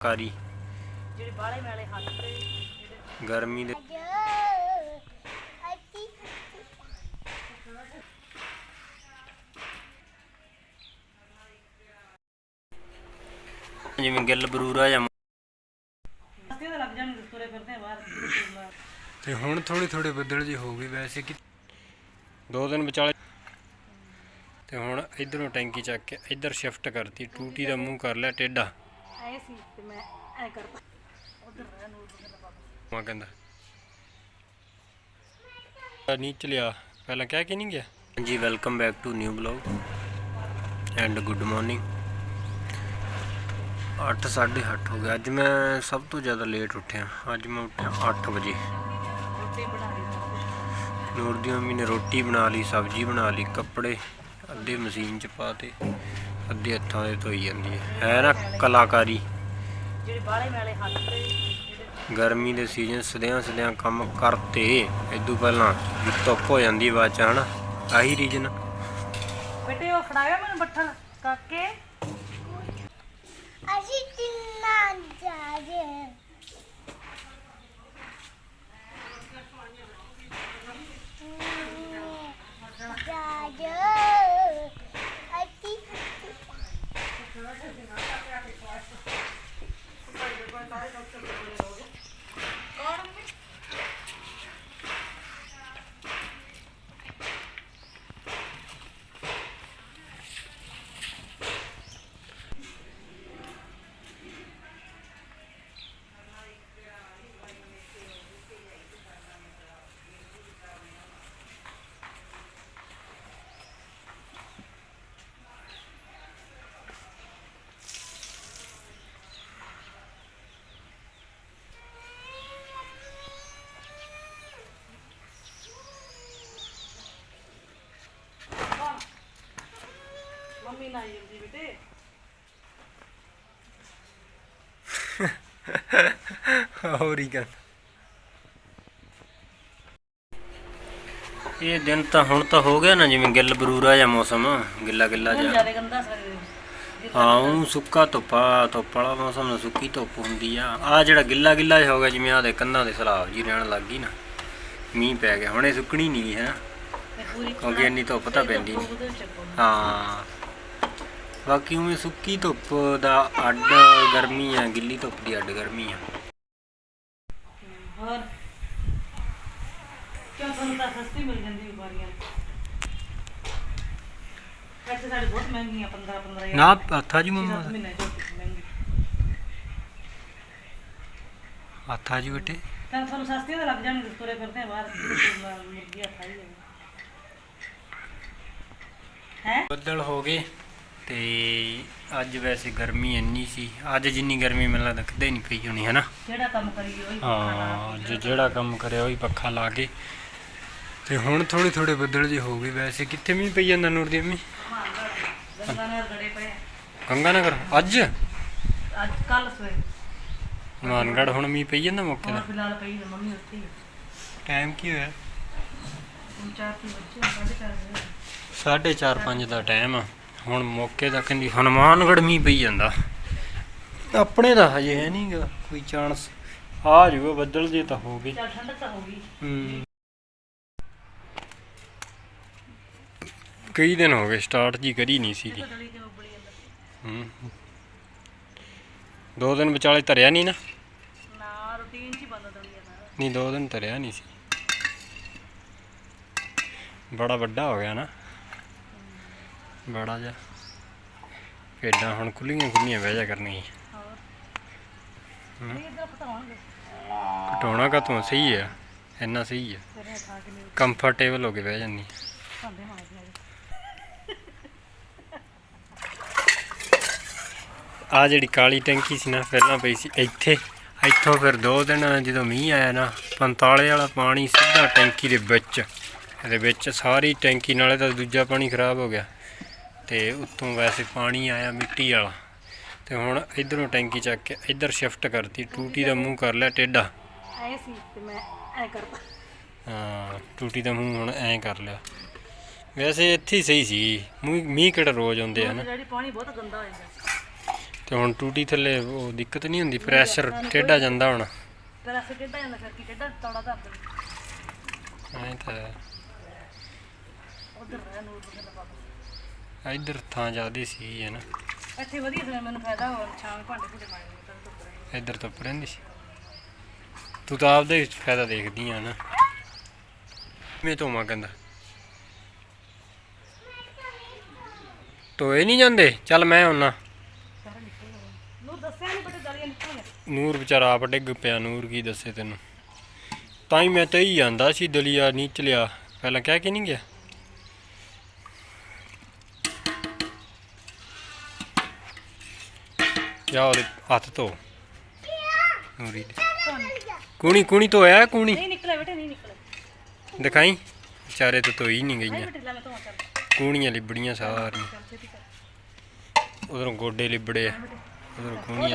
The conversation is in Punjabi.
ਕਾਰੀ ਜਿਹੜੇ ਬਾਲੇ ਵਾਲੇ ਹੱਥ ਤੇ ਗਰਮੀ ਦੇ ਜਿਵੇਂ ਗਿੱਲ ਬਰੂਰਾ ਜਾਂ ਤਾਂ ਹੁਣ ਥੋੜੀ ਥੋੜੀ ਬੱਦਲ ਜੀ ਹੋ ਗਈ ਵੈਸੇ ਕਿ ਦੋ ਦਿਨ ਵਿਚਾਲੇ ਤੇ ਹੁਣ ਇਧਰੋਂ ਟੈਂਕੀ ਚੱਕ ਕੇ ਇੱਧਰ ਸ਼ਿਫਟ ਕਰਤੀ ਟੂਟੀ ਦਾ ਮੂੰਹ ਕਰ ਲਿਆ ਟੇਢਾ। ਆਏ ਸੀ ਤੇ ਮੈਂ ਐ ਕਰਤਾ। ਉਧਰ ਰਹਿ ਨੂਰ ਬੰਦੇ ਦਾ ਬਾਬਾ ਮਾ ਕਹਿੰਦਾ ਨਹੀਂ ਚਲਿਆ। ਪਹਿਲਾਂ ਕਹਿ ਕੇ ਨਹੀਂ ਗਿਆ? ਜੀ welcome back to new blog and good morning 8:30 ਹੋ ਗਿਆ ਅੱਜ ਮੈਂ ਸਭ ਤੋਂ ਜ਼ਿਆਦਾ ਲੇਟ ਉੱਠਿਆ। ਅੱਜ ਮੈਂ ਉੱਠਿਆ 8 ਵਜੇ। ਰੋਟੀ ਬਣਾ ਲਈ ਨੂਰ ਦੀ ਮੰਮੀ ਨੇ ਰੋਟੀ ਬਣਾ ਲਈ ਸਬਜ਼ੀ ਬਣਾ ਲਈ ਕੱਪੜੇ ਅੱਧੇ ਮਸ਼ੀਨ 'ਚ ਪਾਤੇ ਅੱਧੇ ਹੱਥਾਂ ਦੇ ਧੋਈ ਜਾਂਦੀ ਹੈ। ਹੈ ਨਾ ਕਲਾਕਾਰੀ? ਜਿਹੜੇ ਬਾਲੇ ਵਾਲੇ ਹੱਥ ਤੇ ਗਰਮੀ ਦੇ ਸੀਜ਼ਨ ਸਦਿਆਂ ਸਦਿਆਂ ਕੰਮ ਕਰਤੇ। ਇਦੋਂ ਪਹਿਲਾਂ ਵੀ ਧੁੱਪ ਹੋ ਜਾਂਦੀ ਬਾਅਦ ਚ ਹਨਾ ਆਹੀ ਰੀਜਨ ਬੇਟੇ ਉਹ ਫੜਾਇਆ ਮੈਨੂੰ ਬੱਠਲ? ਕਾਕੇ? ਅਸੀਂ ਤਿੰਨਾਂ ਜਾ Ja, ich glaube, ich habe mummy ਨਾ ਜਲਦੀ ਬੇਟੇ। ਹੋਰ ਹੀ ਗੱਲ। ਇਹ ਦਿਨ ਤਾਂ ਹੁਣ ਤਾਂ ਹੋ ਗਿਆ ਨਾ ਜਿਵੇਂ ਗਿੱਲ ਬਰੂਰਾ ਜਾਂ ਮੌਸਮ ਗਿੱਲਾ ਗਿੱਲਾ ਜ਼ਿਆਦਾ ਗੰਦਾ ਸਰ। ਹਾਂ ਉਹ ਸੁੱਕਾ ਧੁੱਪਾ ਧੁੱਪ ਵਾਲਾ ਮੌਸਮ ਨਾਲ ਸੁੱਕੀ ਧੁੱਪ ਹੁੰਦੀ ਆ। ਆ ਜਿਹੜਾ ਗਿੱਲਾ ਗਿੱਲਾ ਜਿਹਾ ਹੋ ਗਿਆ ਜਿਵੇਂ ਆ ਦੇ ਕੰਧਾਂ ਦੇ ਸਲਾਬ ਜੀ ਰਹਿਣ ਲੱਗ ਗਈ ਨਾ ਮੀਂਹ ਪੈ ਗਿਆ। ਹੁਣੇ ਸੁੱਕਣੀ ਨਹੀਂ ਹੈ। ਕਿਉਂਕਿ ਇੰਨੀ ਧੁੱਪ ਤਾਂ ਪੈਂਦੀ ਨਹੀਂ ਹਾਂ। ਬਾਕੀ ਉਵੇਂ ਸੁੱਕੀ ਧੁੱਪ ਦਾ ਅੱਡ ਗਰਮੀ ਆ ਗਿੱਲੀ ਧੁੱਪ ਦੀ ਅੱਡ ਗਰਮੀ ਆ। ਹੋਰ? ਕਿਉਂ ਤੁਹਾਨੂੰ ਤਾਂ ਸਸਤੀ ਮਿਲ ਜਾਂਦੀ ਬਿਮਾਰੀਆਂ ਵੈਸੇ ਸਾਡੇ ਬਹੁਤ ਮਹਿੰਗੀਆਂ 15 15 ਨਾ ਹੱਥਾਂ ਜੀ ਮੰਮਾ। ਹੱਥਾਂ ਜੀ ਬੇਟੇ। ਤਾਂ ਤੁਹਾਨੂੰ ਸਸਤੀਆਂ ਲੱਗ ਜਾਣਗੇ ਤੁਰੇ ਫਿਰਦੇ ਬਾਹਰ ਮੁਰਗੀਆਂ ਖਾਈ ਜਾਂਦੇ ਹੈ? ਬੱਦਲ ਹੋ ਗਏ। ਤੇ ਅੱਜ ਵੈਸੇ ਗਰਮੀ ਇੰਨੀ ਸੀ। ਅੱਜ ਜਿੰਨੀ ਗਰਮੀ ਮੈਨੂੰ ਲੱਗਦਾ ਕਦੇ ਨਹੀਂ ਪਈ ਹੋਣੀ ਹੈ ਨਾ ਜਿਹੜਾ ਕੰਮ ਕਰੀਏ ਉਹੀ ਹਾਂ ਜੇ ਜਿਹੜਾ ਕੰਮ ਕਰਿਆ ਉਹੀ ਪੱਖਾ ਲਾ ਕੇ। ਤੇ ਹੁਣ ਥੋੜੀ ਥੋੜੇ ਬੱਦਲ ਜੇ ਹੋ ਗਏ ਵੈਸੇ। ਕਿੱਥੇ ਮੀਂਹ ਪਈ ਜਾਂਦਾ ਨੂਰ ਦੀ ਅੰਮੀ ਗੰਗਾ ਨਗਰ। ਅੱਜ? ਅੱਜ ਕੱਲ ਸਵੇਰੇ। ਮਾਨਗੜ ਹੁਣ ਮੀਂਹ ਪਈ ਜਾਂਦਾ ਮੌਕੇ ਦਾ? ਫਿਲਹਾਲ ਪਈ ਨੇ ਮੰਮੀ ਉੱਥੇ। ਟਾਈਮ ਕੀ ਹੋਇਆ? ਹੁਣ ਚਾਰ ਕੀ ਬੱਚੇ ਆ, ਸਾਢੇ ਚਾਰ ਵਜੇ 4:30 5 ਦਾ ਟਾਈਮ ਆ। ਹੁਣ ਮੌਕੇ ਦਾ ਕਹਿੰਦੀ ਹਨੂਮਾਨਗੜ ਮੀਂਹ ਪਈ ਜਾਂਦਾ। ਆਪਣੇ ਦਾ ਹਜੇ ਹੈ ਨਹੀਂਗਾ ਕੋਈ ਚਾਂਸ ਆ ਜਾਊਗਾ ਬੱਦਲ ਜੇ ਤਾਂ ਹੋ ਗਏ। ਚੱਲ ਠੰਡਕ ਤਾਂ ਹੋ ਗਈ। ਕਈ ਦਿਨ ਹੋ ਗਏ ਸਟਾਰਟ ਜੀ ਕਰੀ ਨਹੀਂ ਸੀਗੀ। ਦੋ ਦਿਨ ਵਿਚਾਲੇ ਧਰਿਆ ਨਹੀਂ ਨਾ? ਨਾ ਰੂਟੀਨ ਚ ਹੀ ਬੰਦ ਦਲੀ ਜਾਂਦਾ। ਨਹੀਂ ਦੋ ਦਿਨ ਧਰਿਆ ਨਹੀਂ ਸੀ। ਬੜਾ ਵੱਡਾ ਹੋ ਗਿਆ ਨਾ। ਬੜਾ ਜਿਹਾ ਭੇਡਾਂ ਹੁਣ ਖੁੱਲੀਆਂ ਖੁੱਲੀਆਂ ਬਹਿ ਜਾ ਕਰਨਗੀਆਂ ਘਟਾਉਣਾ ਕਾ ਤੂੰ ਸਹੀ ਆ। ਇੰਨਾ ਸਹੀ ਆ। ਕੰਫਰਟੇਬਲ ਹੋ ਕੇ ਬਹਿ ਜਾਂਦੀ। ਭਾਂਡੇ ਆ ਜਿਹੜੀ ਕਾਲੀ ਟੈਂਕੀ ਸੀ ਨਾ, ਪਹਿਲਾਂ ਪਈ ਸੀ ਇੱਥੇ। ਇੱਥੋਂ ਫਿਰ ਦੋ ਦਿਨ ਜਦੋਂ ਮੀਂਹ ਆਇਆ ਨਾ, ਪੰਤਾਲੇ ਵਾਲਾ ਪਾਣੀ ਸਿੱਧਾ ਟੈਂਕੀ ਦੇ ਵਿੱਚ। ਇਹਦੇ ਵਿੱਚ ਸਾਰੀ ਟੈਂਕੀ, ਨਾਲੇ ਤਾਂ ਦੂਜਾ ਪਾਣੀ ਖਰਾਬ ਹੋ ਗਿਆ। ਤੇ ਉੱਤੋਂ ਵੈਸੇ ਪਾਣੀ ਆਇਆ ਮਿੱਟੀ ਵਾਲਾ। ਤੇ ਹੁਣ ਇਧਰੋਂ ਟੈਂਕੀ ਚੱਕ ਕੇ ਇੱਧਰ ਸ਼ਿਫਟ ਕਰਤੀ ਟੂਟੀ ਦਾ ਮੂੰਹ ਕਰ ਲਿਆ ਟੇਢਾ। ਆਏ ਸੀ ਤੇ ਮੈਂ ਐ ਕਰਤਾ। ਹਾਂ ਟੂਟੀ ਦਾ ਮੂੰਹ ਹੁਣ ਐਂ ਕਰ ਲਿਆ। ਵੈਸੇ ਇੱਥੇ ਹੀ ਸਹੀ ਸੀ ਮੀਂਹ ਕਿਹੜਾ ਰੋਜ਼ ਆਉਂਦੇ ਆ ਨਾ। ਜਿਹੜੀ ਪਾਣੀ ਬਹੁਤ ਗੰਦਾ ਹੋ ਜਾਂਦਾ ਤੇ ਹੁਣ ਟੂਟੀ ਥੱਲੇ ਉਹ ਦਿੱਕਤ ਨਹੀਂ ਹੁੰਦੀ ਪ੍ਰੈਸ਼ਰ ਟੇਢਾ ਜਾਂਦਾ ਹੁਣ। ਅਸੀਂ ਟੇਢਾ ਜਾਂਦਾ ਫਿਰ ਕੀ ਟੇਢਾ ਤੌੜਾ ਧਰ ਦੇ ਐਂ ਤਾਂ। ਉਧਰ ਰਹਿ ਨੂਰ ਬਗਲ ਬਾਬੂ ਇੱਧਰ ਥਾਂ ਜ਼ਿਆਦੀ ਸੀ ਹੈ ਨਾ। ਇੱਥੇ ਵਧੀਆ ਫਿਰ ਮੈਨੂੰ ਫਾਇਦਾ ਹੋ ਛਾਂ ਭਾਂਡੇ ਭੁੰਡੇ ਮਾਰਨੇ ਤਾਂ ਧੁੱਪ ਰਹੇ ਇੱਧਰ ਧੁੱਪ ਰਹਿੰਦੀ ਸੀ। ਤੂੰ ਤਾਂ ਆਪਦਾ ਹੀ ਫਾਇਦਾ ਦੇਖਦੀ ਆ ਨਾ। ਮੈਂ ਧੋਵਾਂ ਕਹਿੰਦਾ ਧੋਏ ਨਹੀਂ ਜਾਂਦੇ ਚੱਲ ਮੈਂ ਆਉਣਾ ਨੂਰ ਦੱਸਿਆ ਨਹੀਂ ਬਟੇ ਦਲੀਆਂ ਨਿਕਲ ਗਈਆਂ ਨੂਰ ਵਿਚਾਰਾ ਆਪ ਡਿੱਗ ਪਿਆ ਨੂਰ ਕੀ ਦੱਸੇ ਤੈਨੂੰ। ਤਾਂ ਹੀ ਮੈਂ ਤੇ ਹੀ ਜਾਂਦਾ ਸੀ ਦਲੀਆ ਨਹੀਂ ਚਲਿਆ ਪਹਿਲਾਂ ਕਹਿ ਕੇ ਨਹੀਂ ਗਿਆ? ਜਾ ਉਹਦੇ ਹੱਥ ਧੋ। ਨੂਰੀ ਦੇ ਕੂਣੀ ਕੂਣੀ ਧੋਇਆ ਕੂਣੀ? ਨਹੀਂ ਨਿਕਲਿਆ ਬੇਟੇ ਨਹੀਂ ਨਿਕਲਿਆ। ਦਿਖਾਈ? ਵਿਚਾਰੇ ਤੋਂ ਧੋਈ ਨਹੀਂ ਨਹੀਂ ਗਈਆਂ ਕੂਣੀਆਂ ਲਿਬੜੀਆਂ ਸਾਰੀਆਂ। ਉਧਰੋਂ ਗੋਡੇ ਲਿਬੜੇ ਆ। ਉਧਰੋਂ ਕੂਣੀਆਂ